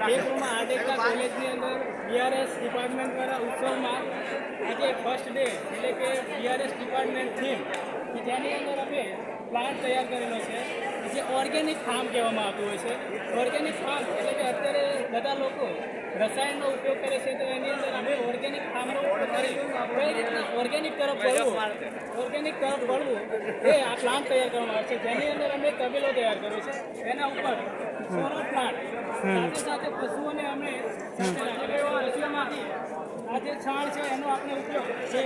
ખેતરમાં આડેકા કોલેજની અંદર બીઆરએસ ડિપાર્ટમેન્ટ દ્વારા ઉત્સવમાં આજે ફર્સ્ટ ડે એટલે કે બીઆરએસ ડિપાર્ટમેન્ટ થીમ કે જેની અંદર અમે પ્લાન્ટ તૈયાર કરેલો છે જે ઓર્ગેનિક ફાર્મ કહેવામાં આવતું હોય છે. ઓર્ગેનિક ફાર્મ એટલે કે અત્યારે બધા લોકો રસાયણનો ઉપયોગ કરે છે તો એની અંદર કઈ રીતના ઓર્ગેનિક તરફ વળવું? ઓર્ગેનિક તરફ વળવું એ આ પ્લાન્ટ તૈયાર કરવામાં આવે છે. જેની અંદર અમે તબેલો તૈયાર કર્યો છે. એના ઉપર સોલર પ્લાન્ટ સાથે સાથે પશુઓને અમે. પશુઓમાંથી આ જે છાણ છે એનો આપણે ઉપયોગ જે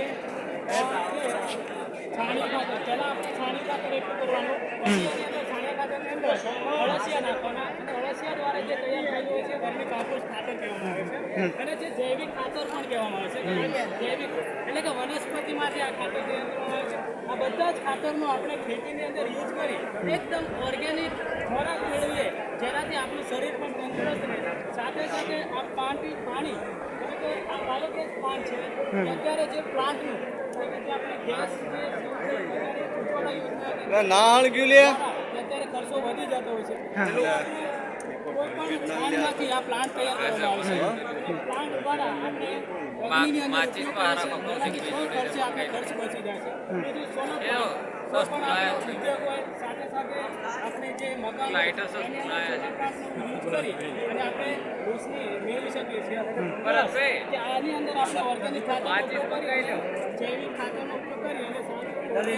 અને જે જૈવિક ખાતર પણ કહેવામાં આવે છે જૈવિક એટલે કે વનસ્પતિમાંથી આ ખાતર છે આ બધા જ ખાતરનો આપણે ખેતીની અંદર યુઝ કરી એકદમ ઓર્ગેનિક ખોરાક મેળવીએ જેનાથી આપણું શરીર પણ તંદુરસ્ત રહે સાથે સાથે આ પાણી પાણી એટલે કે આ બાયોગેસ પ્લાન્ટ છે અત્યારે જે પ્લાન્ટનું નાણ ગયું લે. અત્યારે ખર્ચો વધી જતો હોય છે. જૈવિક ખાતરનો ઉપયોગ કરી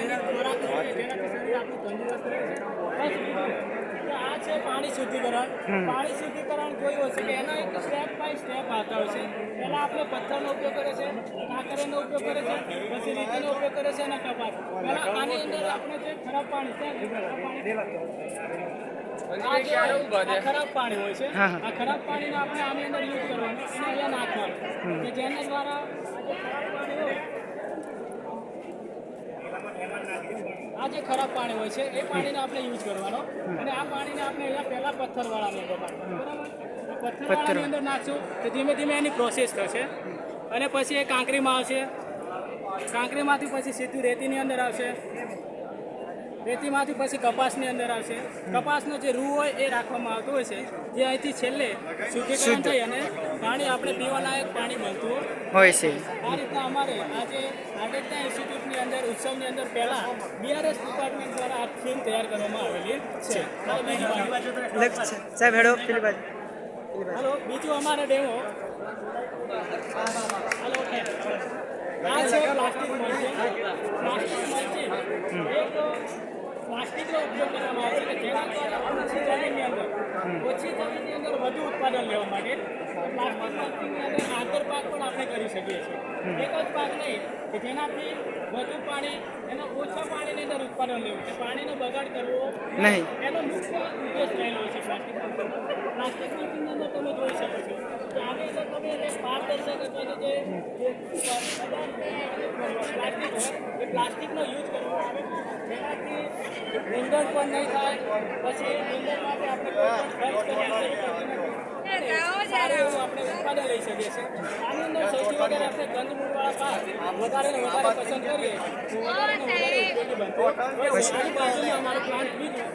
અને ખોરાક જેનાથી શરીર આપણું તંદુરસ્ત રહે છે. આ છે પાણી શુદ્ધિકરણ. પાણી શુદ્ધિકરણ જોયું હશે કે એના એક સ્ટેપ બાય સ્ટેપ આવતા હોય છે. પહેલાં આપણે પથ્થરનો ઉપયોગ કરે છે કાંકરેનો ઉપયોગ કરે છે પછી રીતિનો ઉપયોગ કરે છે અને કપાસ. પહેલાં આની અંદર આપણે જે ખરાબ પાણી છે ખરાબ પાણી હોય છે આ ખરાબ પાણીને આપણે આની અંદર યુઝ કરવાનું અને અહીંયા નાખવાનું. કે જેના દ્વારા ખરાબ પાણી હોય આ જે ખરાબ પાણી હોય છે, એ પાણીને આપણે યુઝ કરવાનો. અને આ પાણીને આપણે અહીંયા પહેલાં પથ્થરવાળાની અંદર બરાબર? પથ્થરવાળાની અંદર નાખશું તો ધીમે ધીમે એની પ્રોસેસ થશે. અને પછી એ કાંકરીમાં આવશે. કાંકરીમાંથી પછી સીધું રેતીની અંદર આવશે. રેતીમાંથી પછી કપાસની અંદર આવશે. કપાસનો જે રૂ હોય એ રાખવામાં આવતો હોય છે. જે અહીંથી છેલ્લે શુદ્ધિકરણ થઈ અને પાણી આપણે પીવાલાયક પાણી મળતું હોય છે. આ રીતના અમારે આજે આડેટા ઇન્સ્ટિટ્યૂટની અંદર ઉત્સવની અંદર પહેલા બીઆરએસ ડિપાર્ટમેન્ટ દ્વારા આ ફિલ્મ તૈયાર કરવામાં આવેલી છે. સાહેબ હેડો પેલી બાજુ. હાલો બીજું અમારે ડેમો હાલો આ છે પ્લાસ્ટિક મલ્ચિંગ એક પ્લાસ્ટિકનો જમીનની અંદર ઓછી જમીનની અંદર વધુ ઉત્પાદન લેવા માટે પ્લાસ્ટિક મલ્ચિંગની અંદર આંતરપાક પણ આપણે કરી શકીએ છીએ એક જ પાક નહીં કે જેનાથી વધુ પાણી એનો ઓછા પાણીની અંદર ઉત્પાદન લેવું છે પાણીનો બગાડ કરવો નહીં. એનો મુખ્ય ઉદ્દેશ રહેલો છે પ્લાસ્ટિક પ્લાસ્ટિક મલ્ચિંગની અંદર તમે જોઈ શકો છો કે આની અંદર તમે એને પારદર્શક અથવા પ્લાસ્ટિકનો યુઝ કરવો જેનાથી નિંદણ પણ નહીં થાય પછી નિંદણ માટે આપણે ઉત્પાદન લઈ શકીએ છીએ. આની અંદર સૌથી વધારે આપણે કંદમૂળવાળા પાક વધારે ને વધારે પસંદ કરીએ તો વધારે ને વધારે ઉપયોગી બનતો આની બાજુમાં અમારું પ્લાન્ટ બીજું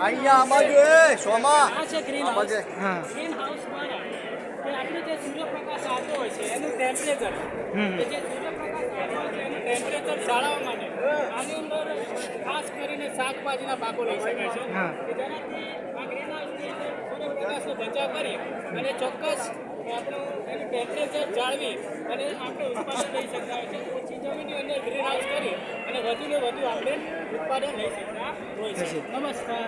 અહીંયા આ બાજુ એ સોમા. આ છે ગ્રીન હાઉસ હા. ગ્રીન હાઉસ કે આપણે જે સૂર્યપ્રકાશ આવતો હોય છે એનું ટેમ્પરેચર કે જે સૂર્યપ્રકાશ આવતો હોય છે એનું ટેમ્પરેચર જાળવવા માટે. આની અંદર ખાસ કરીને શાકભાજીના પાકો લઈ શકાય છે. કે જેનાથી આ અંદર સૂર્યપ્રકાશનો બચાવ કરી અને ચોક્કસ આપણું એનું ટેમ્પરેચર જાળવી અને આપણે ઉત્પાદન લઈ શકતા હોય છે. ઓછી જમીનની અંદર ગ્રીન હાઉસ કરી અને વધુ ને વધુ આપણે ઉત્પાદન લઈ શકતા હોય છે. નમસ્કાર.